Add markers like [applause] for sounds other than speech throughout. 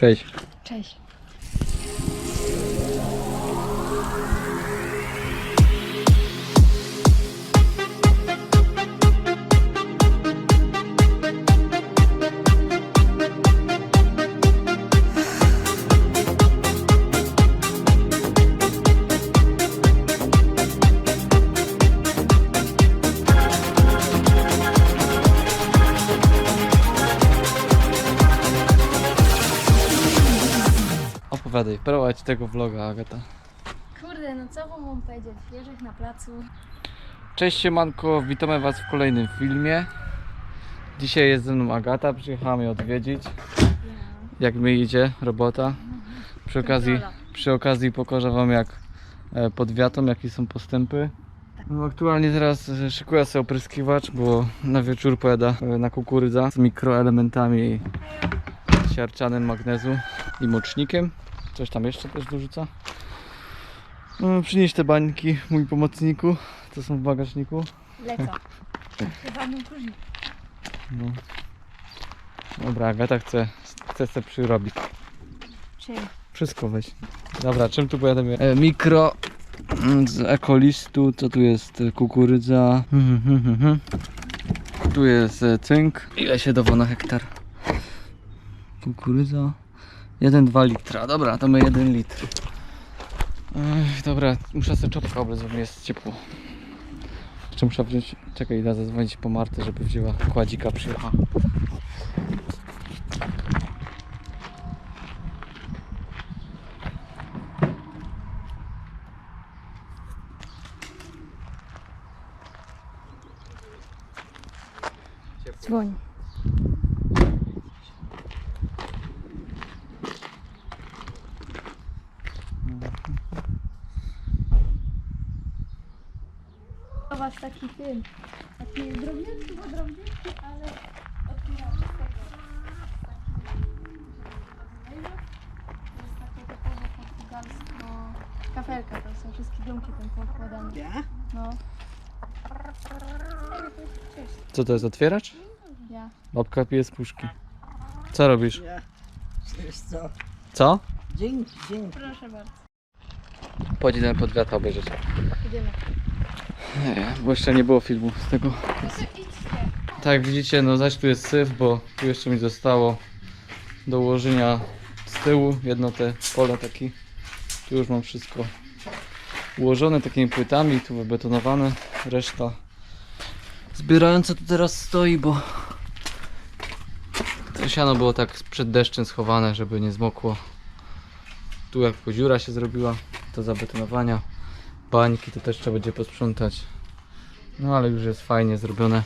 Cześć. Cześć. Opowiadaj, prowadź tego vloga, Agata. Kurde, no co wam mam powiedzieć? Wierzech na placu. Cześć siemanko, witamy was w kolejnym filmie. Dzisiaj jest ze mną Agata, przyjechała mnie odwiedzić. Jak mi idzie robota. Przy okazji, przy okazji pokażę wam jak e, pod wiatą, jakie są postępy. No, aktualnie teraz e, szykuję sobie opryskiwacz, bo na wieczór pojada e, na kukurydza z mikroelementami siarczanem magnezu i mocznikiem. Coś tam jeszcze też dorzuca. No, przynieś te bańki, mój pomocniku, to są w bagażniku. Lecą. Chyba próżni. No. Dobra, Agata chce, chce sobie przyrobić. Czym? Wszystko weź. Dobra, czym tu powiadamy? E, mikro mm, z ekolistu, co tu jest? Kukurydza. Tu jest e, cynk. Ile się dało na hektar? Kukurydza. 1,2 litra. Dobra, to my 1 litr. Ech, dobra, muszę sobie czopkę oblec, bo mi jest ciepło. Jeszcze muszę wziąć, czekaj, da zadzwonić po Martę, żeby wzięła kładzika przyjechała. Dzwoń. To was taki film. Taki drobniutki, bo drobniutki, ale otwieram z tego. To jest takie typowe portugalsko. Kafelka, to są wszystkie domki tam poukładane. Ja? No. Cześć. Co to jest, otwieracz? Ja. Babka pije z puszki. Co robisz? Ja. Wiesz co? Co? Dzień, dzień. Proszę bardzo. Pojedziemy pod wiatr obejrzeć. Idziemy. Nie, bo jeszcze nie było filmu z tego. Tak widzicie, no zaś tu jest syf, bo tu jeszcze mi zostało do ułożenia z tyłu jedno te pole taki. Tu już mam wszystko ułożone takimi płytami, tu wybetonowane, reszta zbierająca tu teraz stoi, bo to siano było tak przed deszczem schowane, żeby nie zmokło. Tu jak dziura się zrobiła do zabetonowania. Bańki to też trzeba będzie posprzątać. No ale już jest fajnie zrobione.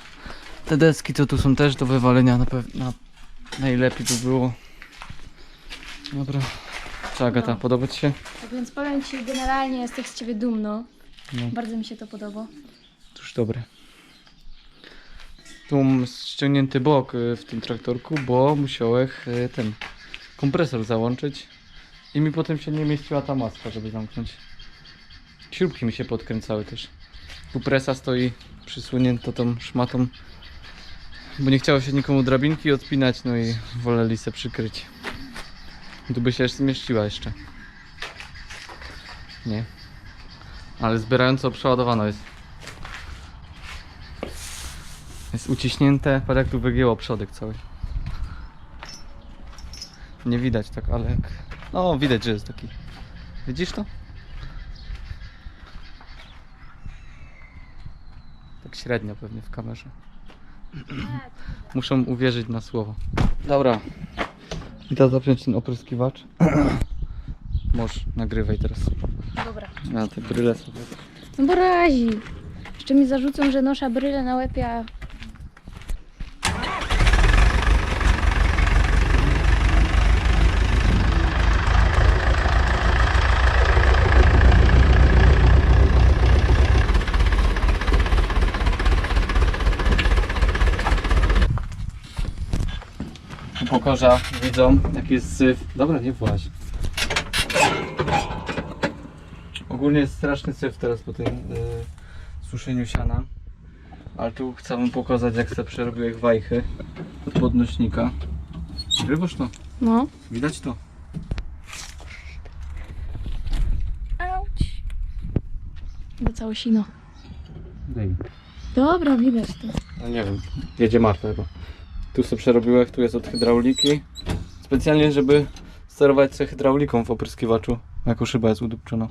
Te deski to tu są też do wywalenia na pewno. Najlepiej by było. Dobra. Co Agata, No. podoba Ci się? Tak więc powiem Ci, generalnie jestem z Ciebie dumno. No. Bardzo mi się to podoba. Cóż dobre. Tu mam ściągnięty bok y, w tym traktorku, bo musiałem y, ten kompresor załączyć i mi potem się nie mieściła ta maska, żeby zamknąć. Śrubki mi się podkręcały też. Tu presa stoi przysłonięta tą szmatą, bo nie chciało się nikomu drabinki odpinać, no i woleli se przykryć. Tu by się zmieściła jeszcze. Nie. Ale zbierająco przeładowano jest. Jest uciśnięte, patrz jak tu wygięło przodek cały. Nie widać tak, ale jak... No widać, że jest taki. Widzisz to? Tak średnio pewnie w kamerze. Muszą uwierzyć na słowo. Dobra. I teraz zapiąć ten opryskiwacz. Możesz, nagrywaj teraz. Dobra. Ja te bryle sobie. No bo razi. Jeszcze mi zarzucą, że noszę bryle na łebie, a... Pokorza widzą, jaki jest syf. Dobra, nie właź. Ogólnie jest straszny syf teraz po tym y, suszeniu siana. Ale tu chcę wam pokazać jak sobie przerobiłem wajchy od podnośnika. Grywasz to? No. Widać to? Auć. Do całe sino. Dej. Dobra, widać to. No nie wiem, jedzie Marta chyba. Tu sobie przerobiłeś, tu jest od hydrauliki. Specjalnie, żeby sterować sobie hydrauliką w opryskiwaczu. Jako szyba jest udupczona.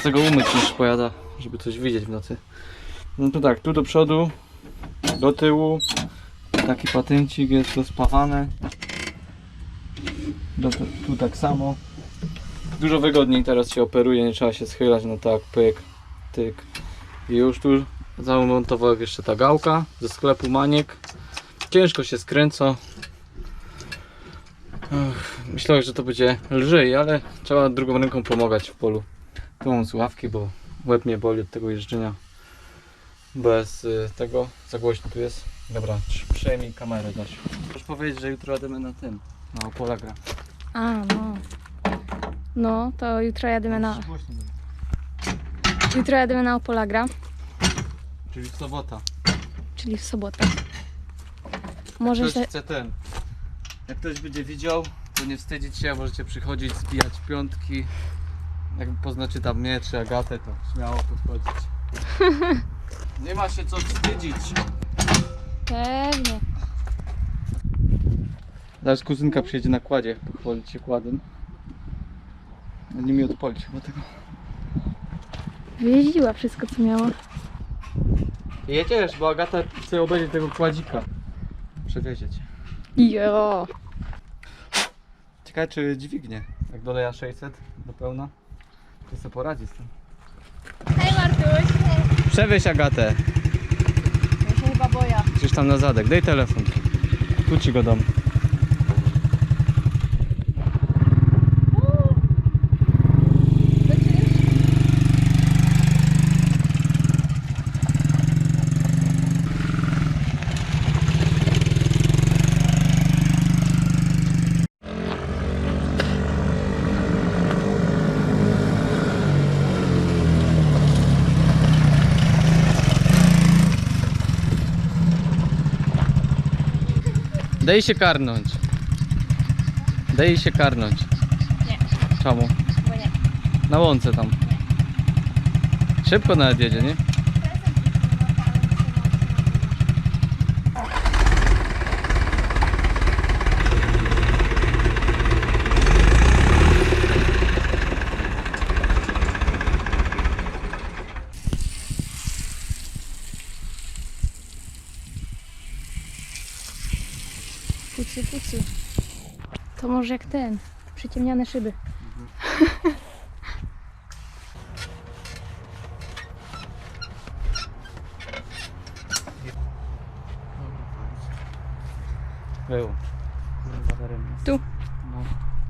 Z tego umyć niż pojada, żeby coś widzieć w nocy. No to tak, tu do przodu, do tyłu. Taki patyncik jest to spawane. Do, tu tak samo. Dużo wygodniej teraz się operuje, nie trzeba się schylać, no tak, pyk, tyk. I już tu zamontowałem jeszcze ta gałka ze sklepu Maniek. Ciężko się skręca. Myślałem, że to będzie lżej, ale trzeba drugą ręką pomagać w polu. Tu mam słuchawki, bo łeb mnie boli od tego jeżdżenia. Bez y, tego, za głośno tu jest. Dobra, przejmij kamerę dać. Możesz powiedzieć, że jutro jademy na tym, na Opolagra. A, no. No, to jutro jadymy na... Jutro jadymy na Opolagra, Czyli w sobota. czyli w sobotę. Może Ktoś się... chce ten. Jak ktoś będzie widział, to nie wstydzić się, możecie przychodzić, zbijać piątki. Jak poznacie tam mnie czy Agatę, to śmiało podchodzić. [laughs] Nie ma się co wstydzić. Pewnie. Zaraz kuzynka przyjedzie na kładzie, pochwalić się kładem. Nie mi odpalić chyba tego. Wyjeździła wszystko, co miała. Jedziesz, bo Agata chce obejrzeć tego kładzika. Przewiezie cię. Jo. Ciekawe czy dźwignie. Jak doleja 600 do pełna, to sobie poradzi z tym. Hej Martuś. Przewieź Agatę. Ja się chyba boję. Gdzieś tam na zadek. Daj telefon. Tu ci go dam. Daj się karnąć. Daj się karnąć. Nie. Czemu? Bo nie. Na łące tam. Szybko nawet jedzie, nie? Może jak ten. Przyciemniane szyby. Było. Tu. No.